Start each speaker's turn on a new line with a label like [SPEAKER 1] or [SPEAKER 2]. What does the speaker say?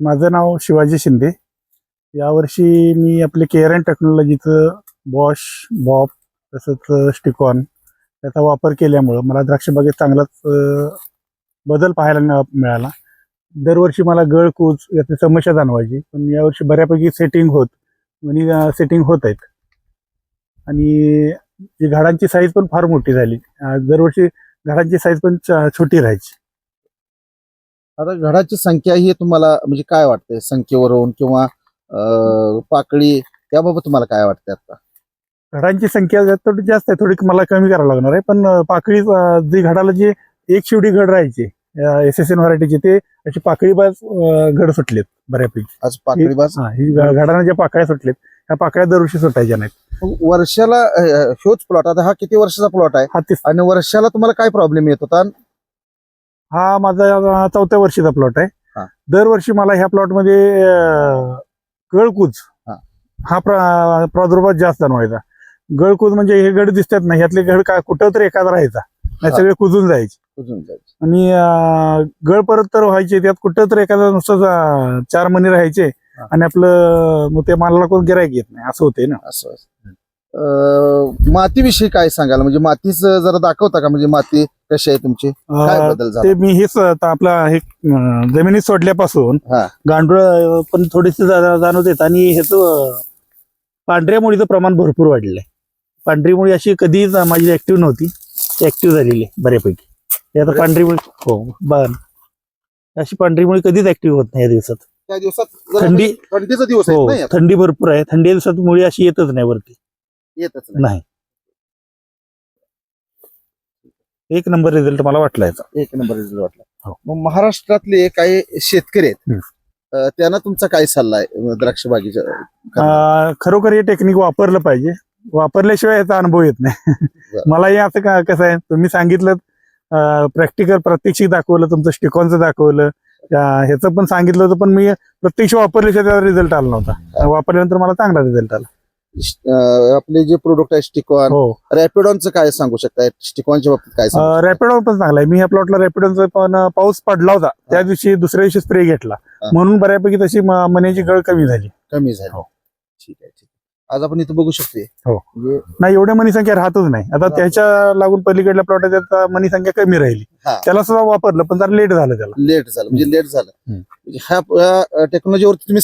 [SPEAKER 1] माझं नाव शिवाजी शिंदे. यावर्षी मी आपले केअर अँड टेक्नॉलॉजीचं बॉश बॉप तसंच स्टिकॉन त्याचा वापर केल्यामुळं मला द्राक्षबागेत चांगलाच बदल पाहायला मिळाला. दरवर्षी मला गळकूज याची समस्या जाणवायची. पण यावर्षी बऱ्यापैकी सेटिंग होत म्हणजे सेटिंग होत आहेत. आणि झाडांची साईज पण फार मोठी झाली. दरवर्षी झाडांची साईज पण छोटी राहायची.
[SPEAKER 2] आता घडाची संख्या ही तुम्हाला म्हणजे काय वाटते? संख्येवरून किंवा अं, पाकळी त्याबाबत तुम्हाला काय वाटते आता?
[SPEAKER 1] घडांची संख्या थोडी जास्त आहे थोडी मला कमी करावं लागणार आहे. पण अं, पाकळी अं, जी घडाला जी एक शिवडी घड राहायची एस एस एन व्हरायटीची ते अशी पाकळी बाज अं, घड सुटलेत बऱ्यापैकी.
[SPEAKER 2] आज पाकळी बाज?
[SPEAKER 1] हा ही घ- घडाला ज्या पाकळ्या सुटलेत त्या पाकळ्या दरवर्षी सुटायच्या नाहीत.
[SPEAKER 2] वर्षाला अं, ह्योच प्लॉट आता हा किती वर्षाचा प्लॉट आहे?
[SPEAKER 1] हा तीस
[SPEAKER 2] आणि वर्षाला तुम्हाला काय प्रॉब्लेम येत होता?
[SPEAKER 1] हा माझा चौथ्या वर्षीचा प्लॉट. आहे दरवर्षी मला ह्या प्लॉटमध्ये गळकूज
[SPEAKER 2] हा.
[SPEAKER 1] हा प्रा- प्रादुर्भाव जास्त जाणवायचा गळकूज म्हणजे हे गड दिसतात ना ह्यातले गड काय कुठं तर एखादा राहायचा नाही. सगळे कुजून जायचे
[SPEAKER 2] कुजून जायचं.
[SPEAKER 1] आणि गळ परत तर व्हायचे त्यात कुठं तर एखादा नुसतं चार महिने राहायचे. आणि आपलं मग ते मालाला कोण गिरायक येत नाही असं होते ना
[SPEAKER 2] असं मातीविषयी काय सांगाल? म्हणजे मातीच जरा दाखवता का? म्हणजे माती कशी आहे तुमची? काय
[SPEAKER 1] ते मी हेच आता आपला हे जमिनीत सोडल्यापासून
[SPEAKER 2] हा.
[SPEAKER 1] गांडूळ पण थोडीशी जा- जाणवत आणि ह्याच पांढऱ्या मुळीचं प्रमाण भरपूर वाढलेलं आहे पांढरी मुळी अशी कधीच माझी ऍक्टिव्ह नव्हती. ऍक्टिव्ह झालेली आहे बऱ्यापैकी. हे आता. पांढरी मुळी हो बर अशी पांढरी मुळी कधीच ऍक्टिव्ह होत नाही या दिवसात.
[SPEAKER 2] त्या दिवसात जरा
[SPEAKER 1] थंडी-
[SPEAKER 2] थंडीचा दिवस आहे
[SPEAKER 1] हो? थंडी भरपूर आहे. थंडी दिवसात मुळी अशी येतच नाही वरती.
[SPEAKER 2] येतच नाही.
[SPEAKER 1] एक नंबर रिझल्ट मला वाटला याचा.
[SPEAKER 2] एक नंबर रिझल्ट वाटला.
[SPEAKER 1] हो.
[SPEAKER 2] मग महाराष्ट्रातले काही शेतकरी आहेत
[SPEAKER 1] हम्म.
[SPEAKER 2] अं, त्यांना तुमचा काय सल्ला आहे द्राक्ष बागेच्या
[SPEAKER 1] अं, खरोखर हे टेक्निक वापरलं पाहिजे. वापरल्याशिवाय याचा अनुभव येत नाही.
[SPEAKER 2] बरं.
[SPEAKER 1] मलाही असं का कसं आहे तुम्ही सांगितलं प्रॅक्टिकल प्रात्यक्षिक दाखवलं तुमचं स्टिकॉनचं दाखवलं. अं, ह्याचं पण सांगितलं होतं पण मी प्रत्यक्ष वापरल्याशिवाय त्याचा रिझल्ट आला नव्हता. वापरल्यानंतर मला चांगला रिझल्ट आला.
[SPEAKER 2] आपले जे प्रोडक्ट आहे स्टिकॉन
[SPEAKER 1] हो.
[SPEAKER 2] रॅपिडॉनचं काय सांगू शकता? स्टिकॉनच्या बाबतीत काय सांगू?
[SPEAKER 1] रॅपिडॉन पण चांगला आहे. मी ह्या प्लॉटला रॅपिडॉनचा पण पाऊस पडला होता. त्या दिवशी दुसऱ्या दिवशी स्प्रे घेतला. म्हणून बऱ्यापैकी तशी मण्याची गळ कमी झाली.
[SPEAKER 2] कमी झाली.
[SPEAKER 1] हो.
[SPEAKER 2] ठीक आहे ठीक आज आपण इथं बघू शकते
[SPEAKER 1] हो.
[SPEAKER 2] म्हणजे
[SPEAKER 1] नाही एवढ्या मनी संख्या राहतच नाही. आता त्याच्या लागून पलीकडल्या प्लॉट त्यात मनी संख्या कमी राहिली. त्याला सुद्धा वापरलं पण जरा लेट झालं त्याला.
[SPEAKER 2] लेट झालं. म्हणजे लेट झालं.
[SPEAKER 1] हम्म.
[SPEAKER 2] म्हणजे ह्या टेक्नॉलॉजीवरती तुम्ही